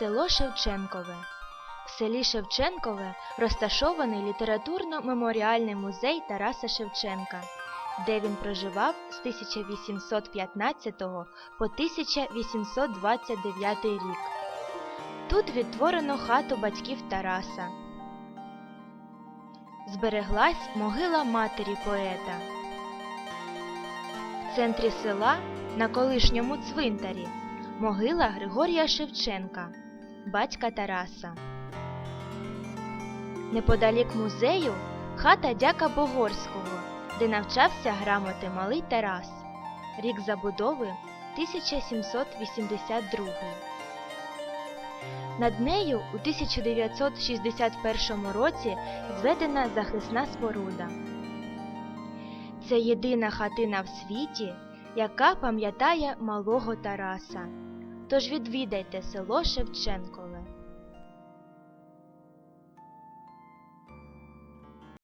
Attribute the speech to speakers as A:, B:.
A: Село Шевченкове. В селі Шевченкове розташований літературно-меморіальний музей Тараса Шевченка, де він проживав з 1815 по 1829 рік. Тут відтворено хату батьків Тараса. Збереглась могила матері поета. В центрі села на колишньому цвинтарі могила Григорія Шевченка, батька Тараса. Неподалік музею хата дяка Богорського, де навчався грамоти малий Тарас. Рік забудови 1782. Над нею у 1961 році зведена захисна споруда. Це єдина хатина в світі, яка пам'ятає малого Тараса. Тож відвідайте село Шевченко.